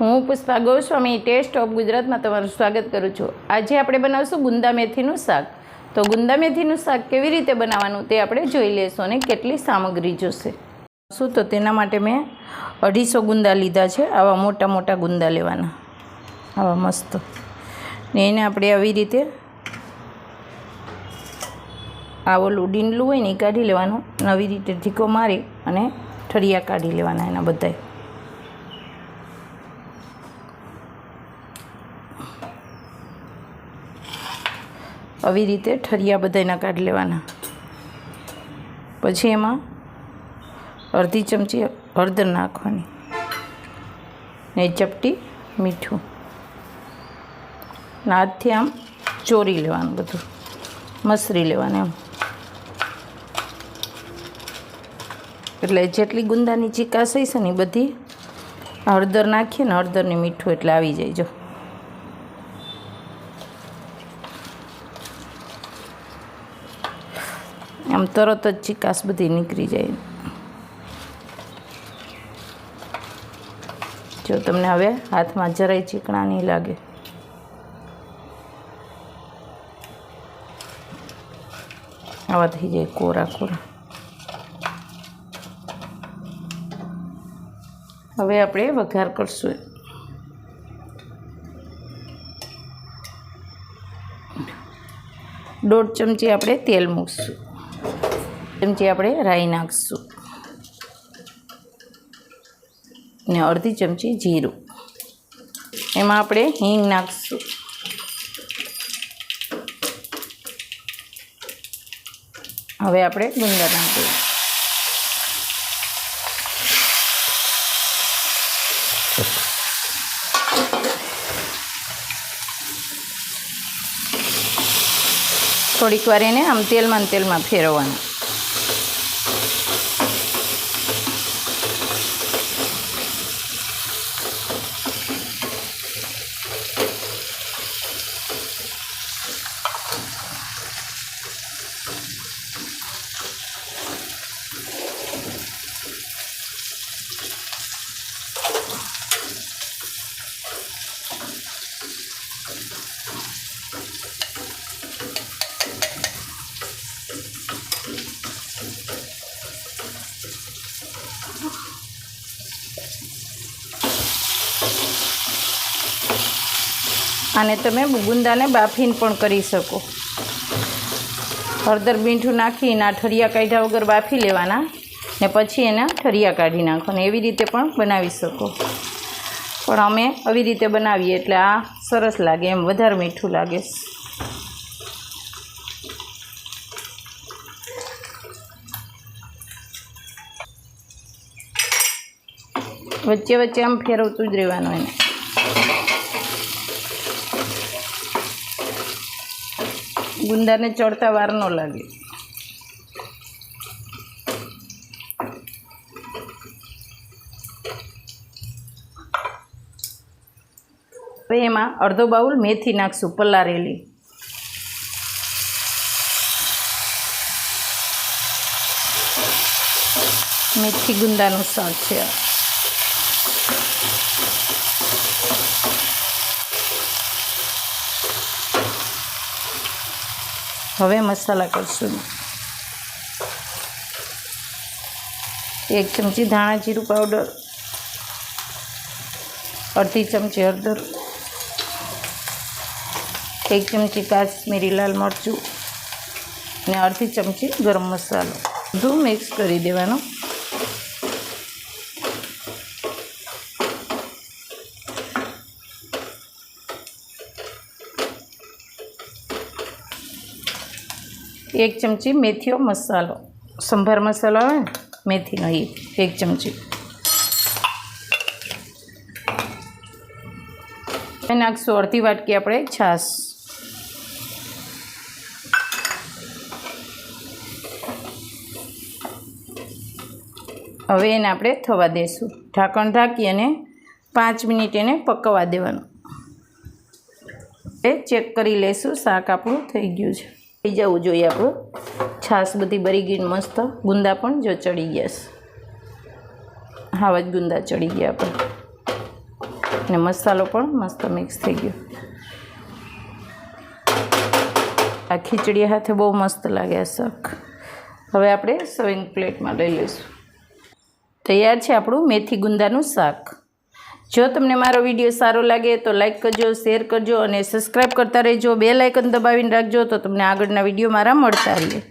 હું Pushpa Goswami test of ગુજરાતમાં તમારું સ્વાગત કરું છું. આજે આપણે બનાવશું ગુંદા મેથીનું શાક. તો ગુંદા મેથીનું શાક કેવી રીતે બનાવવાનું તે આપણે જોઈ લઈશું અને કેટલી સામગ્રી જોશે. શું તો તેના માટે મેં અઢીસો ગુંદા લીધા છે. આવા મોટા મોટા ગુંદા લેવાના. આવા મસ્ત. ને એને આપણે આવી રીતે આ ઓલું ડીંડલું હોય ને એ કાઢી લેવાનું. નવી આવી રીતે ઢીકો મારી અને ઠળિયા કાઢી લેવાના એના બધાય. આવી રીતે ઠરિયા બધાના કાઢી લેવાના. પછી એમાં અડધી ચમચી હળદર નાખવાની. ને ચપટી મીઠું. નાથથી આમ ચોરી લેવાનું બધું. મસરી લેવાનું એમ. એટલે જેટલી ગુંદાની ચીકાશ હશે ને એ બધી હળદર નાખીએ ને હળદરને મીઠું એટલે આવી જાય જો. આમ તરત જ ચીકાશ બધી નીકળી જાય. જો તમને હવે હાથમાં જરાય ચીકણા નહીં લાગે. આવા થઈ જાય કોરા કોરા. હવે આપણે વઘાર કરશું. દોઢ ચમચી આપણે તેલ મૂકશું. ચમચી આપણે રાઈ નાખીશું. ને અડધી ચમચી જીરું. એમાં આપણે હિંગ નાખીશું. હવે આપણે ગુંદર નાખીએ થોડીક વાર એને આમ તેલમાં તેલમાં ફેરવવાનું. આને તમે ગુંદાને બાફીને પણ કરી શકો. હળદર મીઠું નાખીને આ ઠરિયા કાઢ્યા વગર બાફી લેવાના ને પછી એના ઠરિયા કાઢી નાખવાના. એવી રીતે પણ બનાવી શકો. પણ અમે આવી રીતે બનાવીએ એટલે આ સરસ લાગે, એમ વધારે મીઠું લાગે. વચ્ચે વચ્ચે આમ ફેરવતું જ રહેવાનું એને. ગુંદાને ચડતા વાર ન લાગે. હવે એમાં અડધો બાઉલ મેથી નાખશું પલારેલી મેથી ગુંદાનું શાક છે હવે મસાલા કરશું. એક ચમચી ધાણા જીરું પાવડર અડધી ચમચી હળદર, એક ચમચી કાશ્મીરી લાલ મરચું અને અડધી ચમચી ગરમ મસાલો. બધું મિક્સ કરી દેવાનું. એક ચમચી મેથીઓ મસાલો. સંભાર મસાલો આવે ને, મેથીનો એ એક ચમચી. નાખશું અડધી વાટકી આપણે છાશ. હવે એને આપણે થવા દઈશું ઢાંકણ ઢાંકી અને પાંચ મિનિટ એને પકવવા દેવાનું. એ ચેક કરી લઈશું શાક આપણું થઈ ગયું છે. થઈ જવું જોઈએ આપણું. છાશ બધી બરી ગઈ મસ્ત. ગુંદા પણ જો ચડી ગયા છે. હાવ જ ગુંદા ચડી ગયા આપણે. ને મસાલો પણ મસ્ત મિક્સ થઈ ગયો. આ ખીચડી હાથે બહુ મસ્ત લાગે શક. હવે આપણે સર્વિંગ પ્લેટમાં લઈ લઈશું. તૈયાર છે આપણું મેથી ગુંદાનું શાક. જો તમને મારો વીડિયો સારો લાગે તો લાઇક કરજો શેર કરજો અને સબસ્ક્રાઈબ કરતા રહેજો. બે લાઇકન દબાવીને રાખજો તો તમને આગળના વીડિયો મારા મળતા રહીએ.